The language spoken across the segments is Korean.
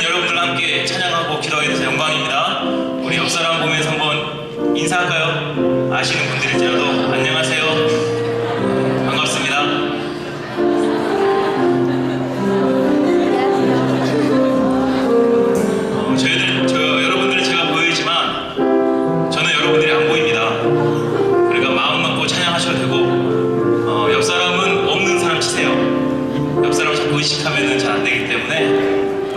오늘은 여러분들과 함께 찬양하고 기도하게 돼서 영광입니다. 우리 옆 사람 보면서 한번 인사할까요? 아시는 분들일지라도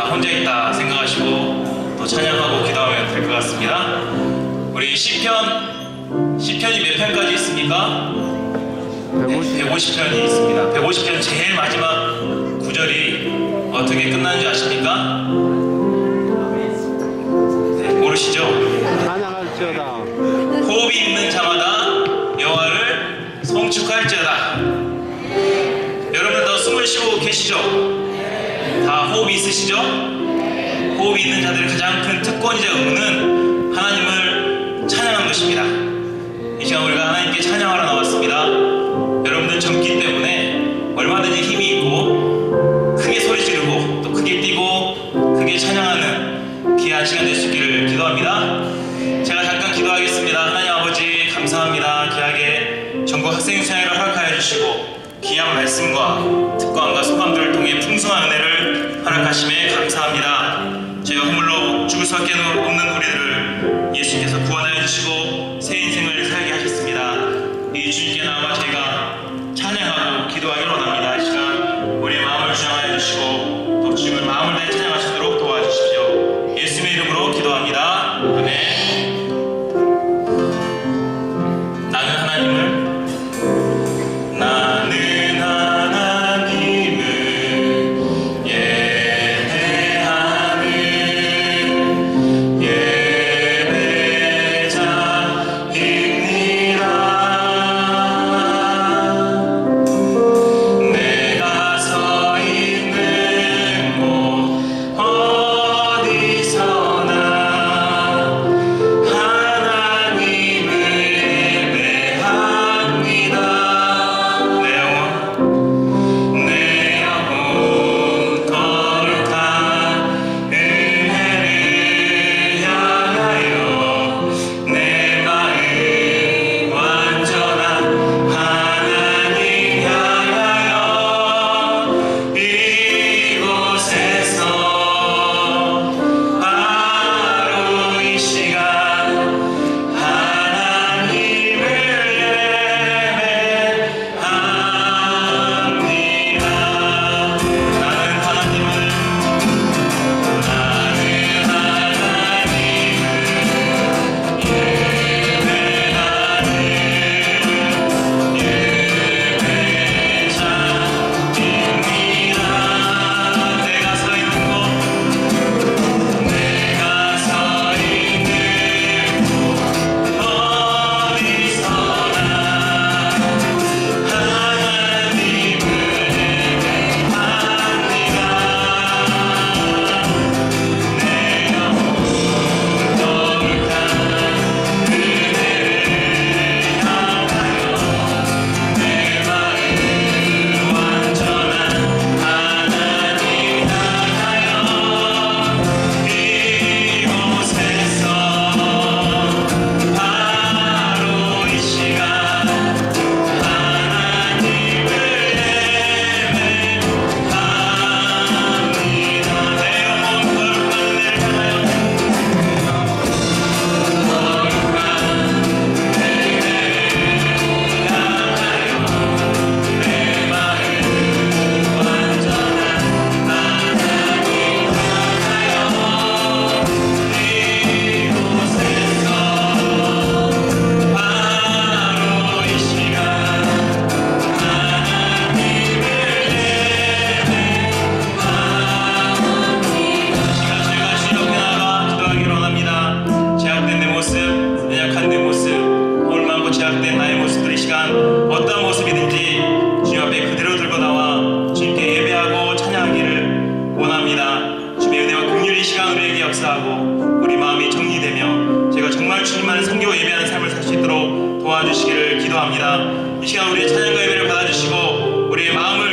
나 혼자 있다 생각하시고 또 찬양하고 기도하면 될 것 같습니다. 우리 시편 시편이 몇 편까지 있습니까? 150편이 있습니다. 150편 제일 마지막 구절이 어떻게 끝나는지 아십니까? 네, 모르시죠? 호흡이 있으시죠? 호흡이 있는 자들의 가장 큰 특권이자 의무는 하나님을 찬양하는 것입니다. 이 시간 우리가 하나님께 찬양하러 나왔습니다. 여러분들 젊기 때문에 얼마든지 힘이 있고 크게 소리 지르고 또 크게 뛰고 크게 찬양하는 귀한 시간 될 수 있기를 기도합니다. 제가 잠깐 기도하겠습니다. 하나님 아버지 감사합니다. 귀하게 전국 학생 수양회를 허락하여 주시고 귀한 말씀과 특권과 허락하심에 감사합니다. 저희가 허물로 죽을 수밖에 없는 우리들을 예수님께서 구원하여 주시고 새 인생을 살게 하셨습니다. 이 주님께 나와 주님만을 섬기고 예배하는 삶을 살 수 있도록 도와주시기를 기도합니다. 이 시간 우리의 찬양과 예배를 받아주시고 우리의 마음을